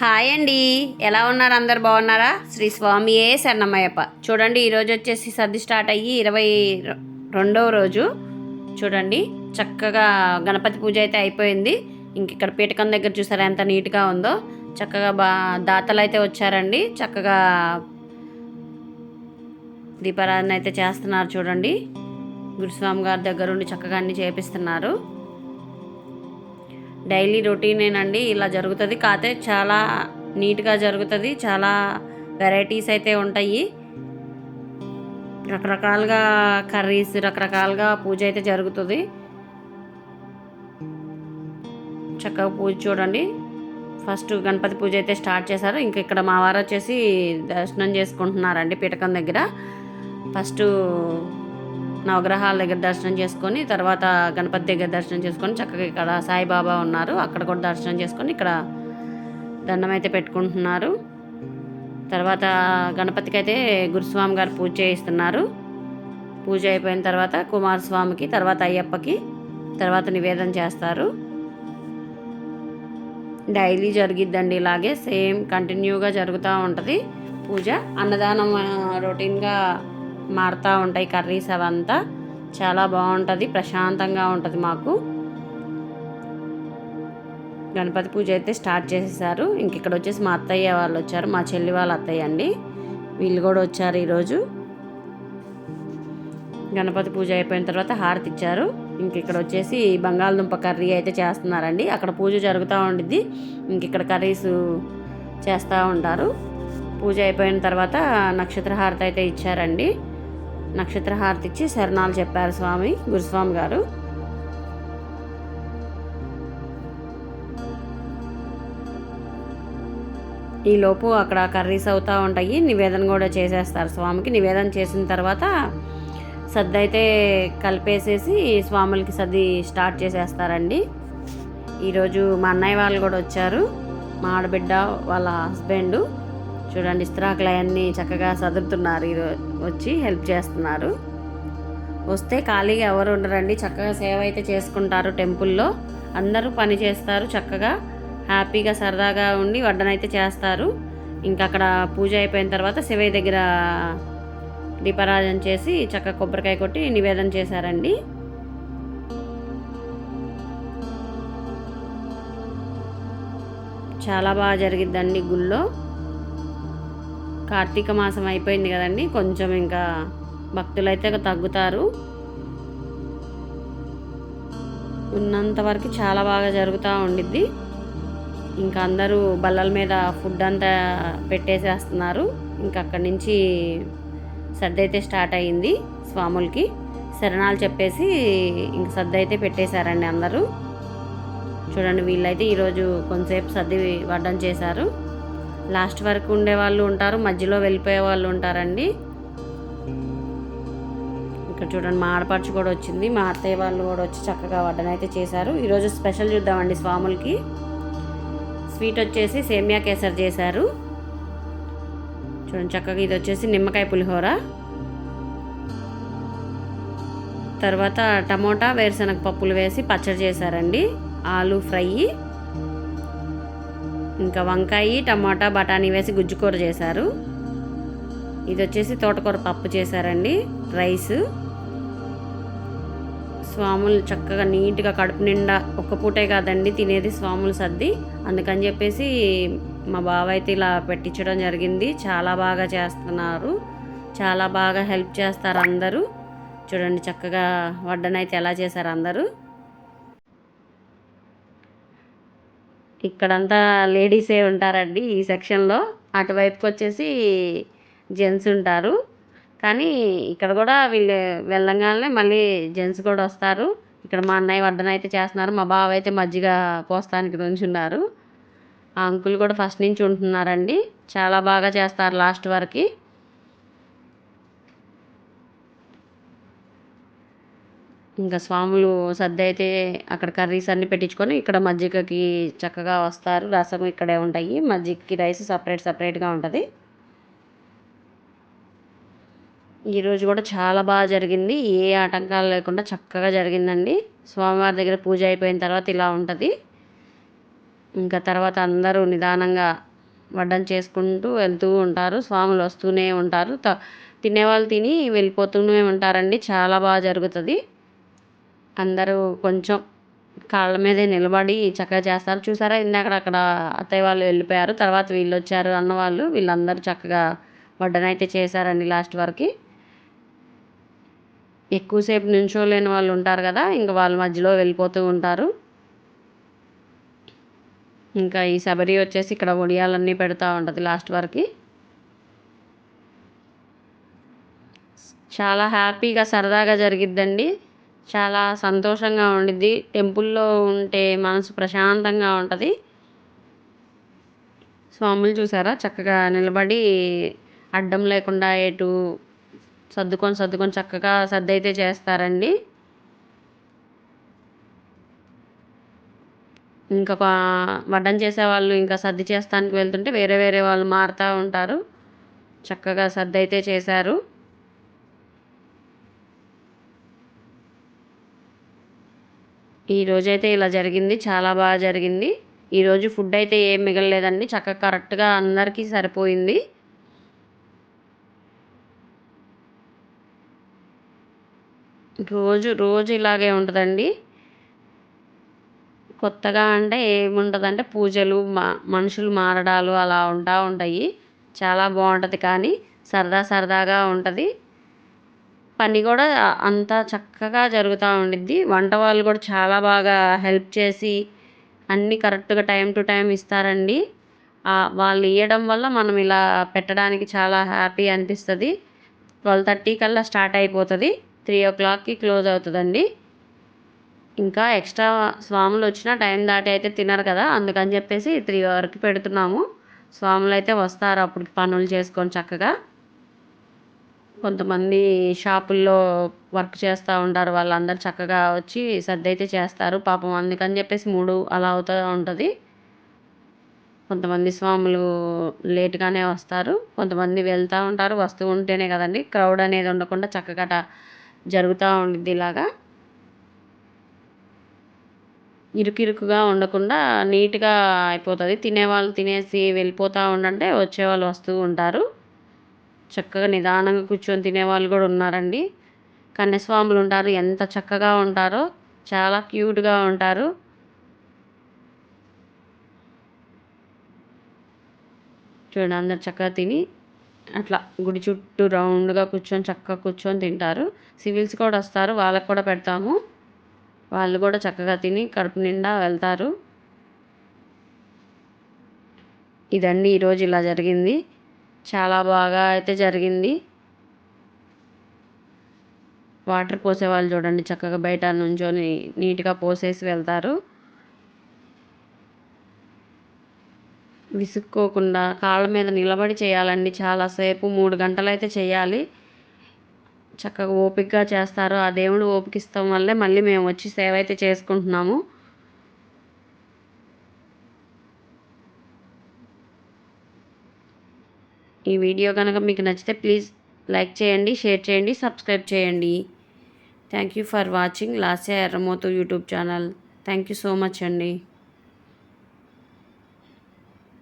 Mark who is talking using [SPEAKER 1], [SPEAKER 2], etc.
[SPEAKER 1] Hi అండి. ఎలా ఉన్నారు అందరు? బాగున్నారా? శ్రీ స్వామియే శరణమయ్యప్ప. చూడండి ఈరోజు వచ్చేసి సర్ది స్టార్ట్ అయ్యి ఇరవై రెండవ రోజు. చూడండి చక్కగా గణపతి పూజ అయితే అయిపోయింది. ఇంక ఇక్కడ పీఠకం దగ్గర చూసారా ఎంత నీట్గా ఉందో. చక్కగా బా దాతలు అయితే వచ్చారండి. చక్కగా దీపారాధన అయితే చేస్తున్నారు చూడండి. గురుస్వామి గారి దగ్గరుండి చక్కగా అన్ని చేపిస్తున్నారు. డైలీ రొటీనేనండి ఇలా జరుగుతుంది. కాకపోతే చాలా నీట్గా జరుగుతుంది చాలా వెరైటీస్ అయితే ఉంటాయి. రకరకాలుగా కర్రీస్ రకరకాలుగా పూజ అయితే జరుగుతుంది. చక్కగా పూజ చూడండి. ఫస్ట్ గణపతి పూజ అయితే స్టార్ట్ చేశారు. ఇంక ఇక్కడ మా వారు వచ్చేసి దర్శనం చేసుకుంటున్నారండి పీఠకం దగ్గర. ఫస్ట్ నవగ్రహాల దగ్గర దర్శనం చేసుకొని తర్వాత గణపతి దగ్గర దర్శనం చేసుకొని చక్కగా ఇక్కడ సాయిబాబా ఉన్నారు. అక్కడ కూడా దర్శనం చేసుకొని ఇక్కడ దండం అయితే పెట్టుకుంటున్నారు. తర్వాత గణపతికి అయితే గురుస్వామి గారు పూజ చేయిస్తున్నారు. పూజ అయిపోయిన తర్వాత కుమారస్వామికి తర్వాత అయ్యప్పకి తర్వాత నివేదన చేస్తారు. డైలీ జరిగిద్దండి ఇలాగే సేమ్ కంటిన్యూగా జరుగుతూ ఉంటుంది. పూజ అన్నదానం రొటీన్గా మారుతూ ఉంటాయి కర్రీస్ అవంతా. చాలా బాగుంటుంది ప్రశాంతంగా ఉంటుంది మాకు. గణపతి పూజ అయితే స్టార్ట్ చేసేసారు. ఇంక ఇక్కడ వచ్చేసి మా అత్తయ్య వాళ్ళు వచ్చారు మా చెల్లి వాళ్ళ అత్తయ్య అండి. వీళ్ళు కూడా వచ్చారు ఈరోజు. గణపతి పూజ అయిపోయిన తర్వాత హారతి ఇచ్చారు. ఇంక ఇక్కడ వచ్చేసి బంగాళదుంప కర్రీ అయితే చేస్తున్నారండి. అక్కడ పూజ జరుగుతూ ఉండిద్ది. ఇంక ఇక్కడ కర్రీస్ చేస్తూ ఉంటారు. పూజ అయిపోయిన తర్వాత నక్షత్ర హారతి అయితే ఇచ్చారండి. నక్షత్ర హారతి ఇచ్చి శరణాలు చెప్పారు స్వామి గురుస్వామి గారు. ఈలోపు అక్కడ కర్రీస్ అవుతూ ఉంటాయి. నివేదన కూడా చేసేస్తారు స్వామికి. నివేదన చేసిన తర్వాత సద్ది అయితే కలిపేసేసి స్వాములకి సద్ది స్టార్ట్ చేసేస్తారండి. ఈరోజు మా అన్నయ్య వాళ్ళు కూడా వచ్చారు. మా ఆడబిడ్డ వాళ్ళ హస్బెండ్. చూడండి ఇస్త్రాకులు చక్కగా సదురుతున్నారు. ఈరోజు వచ్చి హెల్ప్ చేస్తున్నారు. వస్తే ఖాళీగా ఎవరు ఉండరండి. చక్కగా సేవ అయితే చేసుకుంటారు టెంపుల్లో. అందరూ పని చేస్తారు చక్కగా. హ్యాపీగా సరదాగా ఉండి వడ్డనైతే చేస్తారు. ఇంకా అక్కడ పూజ అయిపోయిన తర్వాత శివయ్య దగ్గర దీపారాజన చేసి చక్కగా కొబ్బరికాయ కొట్టి నివేదన చేశారండి. చాలా బాగా జరిగిద్దండి గుళ్ళో. కార్తీక మాసం అయిపోయింది కదండి కొంచెం ఇంకా భక్తులైతే తగ్గుతారు. ఉన్నంత వరకు చాలా బాగా జరుగుతూ ఉండిద్ది. ఇంకా అందరూ బల్లల మీద ఫుడ్ అంతా పెట్టేసేస్తున్నారు. ఇంకా అక్కడి నుంచి సర్ది అయితే స్టార్ట్ అయ్యింది స్వాములకి. శరణాలు చెప్పేసి ఇంక సర్ది అయితే పెట్టేశారండి అందరూ. చూడండి వీళ్ళైతే ఈరోజు కొంతసేపు సర్ది వడ్డం చేశారు. లాస్ట్ వరకు ఉండే వాళ్ళు ఉంటారు మధ్యలో వెళ్ళిపోయే వాళ్ళు ఉంటారండి. ఇక్కడ చూడండి మా ఆడపడుచు కూడా వచ్చింది మా అత్తయ్య వాళ్ళు కూడా వచ్చి చక్కగా వడ్డనైతే చేశారు. ఈరోజు స్పెషల్ చూద్దామండి స్వాములకి. స్వీట్ వచ్చేసి సేమియా కేసర్ చేశారు. చూడండి చక్కగా ఇది వచ్చేసి నిమ్మకాయ పులిహోర. తర్వాత టమోటా వేరుశనగ పప్పులు వేసి పచ్చడి చేశారండి. ఆలు ఫ్రై. ఇంకా వంకాయ టమాటా బఠానీ వేసి గుజ్జుకూర చేశారు. ఇది వచ్చేసి తోటకూర పప్పు చేశారండి రైస్. స్వాములు చక్కగా నీట్గా కడుపు నిండా ఒక్క పూటే కాదండి తినేది స్వాములు సర్ది అందుకని చెప్పేసి మా బావ అయితే ఇలా పెట్టించడం జరిగింది. చాలా బాగా చేస్తున్నారు. చాలా బాగా హెల్ప్ చేస్తారు అందరూ. చూడండి చక్కగా వడ్డనైతే ఎలా చేశారు అందరూ. ఇక్కడంతా లేడీసే ఉంటారండి ఈ సెక్షన్లో. అటువైపుకి వచ్చేసి జెంట్స్ ఉంటారు. కానీ ఇక్కడ కూడా వీళ్ళు వెళ్ళగానే మళ్ళీ జెంట్స్ కూడా వస్తారు. ఇక్కడ మా అన్నయ్య వడ్డన అయితే చేస్తున్నారు. మా బావ అయితే మజ్జిగ పోస్తానికి నుంచున్నారు ఆ అంకుల్ కూడా ఫస్ట్ నుంచి ఉంటున్నారండి. చాలా బాగా చేస్తారు లాస్ట్ వరకు. ఇంకా స్వాములు సర్ది అయితే అక్కడ కర్రీస్ అన్నీ పెట్టించుకొని ఇక్కడ మజ్జిగకి చక్కగా వస్తారు. రసం ఇక్కడే ఉంటాయి. మజ్జిగకి రైస్ సపరేట్ సపరేట్గా ఉంటుంది. ఈరోజు కూడా చాలా బాగా జరిగింది. ఏ ఆటంకాలు లేకుండా చక్కగా జరిగిందండి. స్వామివారి దగ్గర పూజ అయిపోయిన తర్వాత ఇలా ఉంటుంది. ఇంకా తర్వాత అందరూ నిదానంగా వడ్డం చేసుకుంటూ వెళ్తూ ఉంటారు. స్వాములు వస్తూనే ఉంటారు. త తినేవాళ్ళు తిని వెళ్ళిపోతూనే ఉంటారండి. చాలా బాగా జరుగుతుంది. అందరూ కొంచెం కాళ్ళ మీదే నిలబడి చక్కగా చేస్తారు. చూసారా? ఇందాక అక్కడ అత్తయ్య వాళ్ళు వెళ్ళిపోయారు. తర్వాత వీళ్ళు వచ్చారు అన్నవాళ్ళు వీళ్ళందరూ చక్కగా వడ్డనైతే చేశారండి లాస్ట్ వరకు. ఎక్కువసేపు నించోలేని వాళ్ళు ఉంటారు కదా ఇంకా వాళ్ళ మధ్యలో వెళ్ళిపోతూ ఉంటారు. ఇంకా ఈ శబరి వచ్చేసి ఇక్కడ ఒడియాలన్నీ పెడతా ఉంటుంది లాస్ట్ వరకు. చాలా హ్యాపీగా సరదాగా జరిగిద్దండి. చాలా సంతోషంగా ఉండిద్ది. టెంపుల్లో ఉంటే మనసు ప్రశాంతంగా ఉంటుంది. స్వాములు చూసారా? చక్కగా నిలబడి అడ్డం లేకుండా ఎటు సర్దుకొని సర్దుకొని చక్కగా సర్ది అయితే చేస్తారండి. ఇంకా వడ్డం చేసేవాళ్ళు ఇంకా సర్ది చేస్తానికి వెళ్తుంటే వేరే వేరే వాళ్ళు మారుతూ ఉంటారు. చక్కగా సర్ది అయితే చేశారు. ఈరోజైతే ఇలా జరిగింది. చాలా బాగా జరిగింది. ఈరోజు ఫుడ్ అయితే ఏం మిగలలేదండి. చక్కగా కరెక్ట్గా అందరికీ సరిపోయింది. రోజు రోజు ఇలాగే ఉంటుందండి. కొత్తగా అంటే ఏముంటుందంటే పూజలు మా మనుషులు మారడాలు అలా ఉంటా ఉంటాయి. చాలా బాగుంటుంది కానీ సరదా సరదాగా ఉంటుంది. పని కూడా అంత చక్కగా జరుగుతూ ఉండిద్ది. వంట వాళ్ళు కూడా చాలా బాగా హెల్ప్ చేసి అన్నీ కరెక్ట్గా టైం టు టైం ఇస్తారండి. వాళ్ళు ఇవ్వడం వల్ల మనం ఇలా పెట్టడానికి చాలా హ్యాపీ అనిపిస్తుంది. ట్వెల్వ్ థర్టీ కల్లా స్టార్ట్ అయిపోతుంది. త్రీ ఓ క్లాక్కి క్లోజ్ అవుతుందండి. ఇంకా ఎక్స్ట్రా స్వాములు వచ్చిన టైం దాటి అయితే తినరు కదా అందుకని చెప్పేసి త్రీ వరకు పెడుతున్నాము. స్వాములు అయితే వస్తారు అప్పుడు పనులు చేసుకొని చక్కగా. కొంతమంది షాపుల్లో వర్క్ చేస్తూ ఉంటారు. వాళ్ళందరూ చక్కగా వచ్చి సర్ది అయితే చేస్తారు. పాపం అందుకని చెప్పేసి మూడు అలా అవుతూ ఉంటుంది. కొంతమంది స్వాములు లేటుగానే వస్తారు. కొంతమంది వెళ్తూ ఉంటారు. వస్తూ ఉంటేనే కదండి క్రౌడ్ అనేది ఉండకుండా చక్కగా జరుగుతూ ఉండిద్ది ఇలాగా. ఇరుకిరుకుగా ఉండకుండా నీట్గా అయిపోతుంది. తినేవాళ్ళు తినేసి వెళ్ళిపోతూ ఉండంటే వచ్చేవాళ్ళు వస్తూ ఉంటారు. చక్కగా నిదానంగా కూర్చొని తినేవాళ్ళు కూడా ఉన్నారండి. కన్యస్వాములు ఉంటారు ఎంత చక్కగా ఉంటారో చాలా క్యూట్గా ఉంటారు. చూడండి అందరు చక్కగా తిని అట్లా గుడి చుట్టూ రౌండ్గా కూర్చొని చక్కగా కూర్చొని తింటారు. సివిల్స్ కూడా వస్తారు వాళ్ళకు కూడా పెడతాము. వాళ్ళు కూడా చక్కగా తిని కడుపు నిండా వెళ్తారు. ఇదండి ఈరోజు ఇలా జరిగింది. చాలా బాగా అయితే జరిగింది. వాటర్ పోసే వాళ్ళు చూడండి చక్కగా బయట నుంచొని నీట్గా పోసేసి వెళ్తారు. విసుక్కోకుండా కాళ్ళ మీద నిలబడి చేయాలండి. చాలాసేపు మూడు గంటలు అయితే చేయాలి. చక్కగా ఓపికగా చేస్తారు. ఆ దేవుడు ఓపికిస్తాం వల్లే మళ్ళీ మేము వచ్చి సేవ అయితే చేసుకుంటున్నాము. ఈ వీడియో కనుక మీకు నచ్చితే ప్లీజ్ లైక్ చేయండి షేర్ చేయండి సబ్స్క్రైబ్ చేయండి. Thank you for watching Lasya Erramothu YouTube channel. Thank you so much అండి.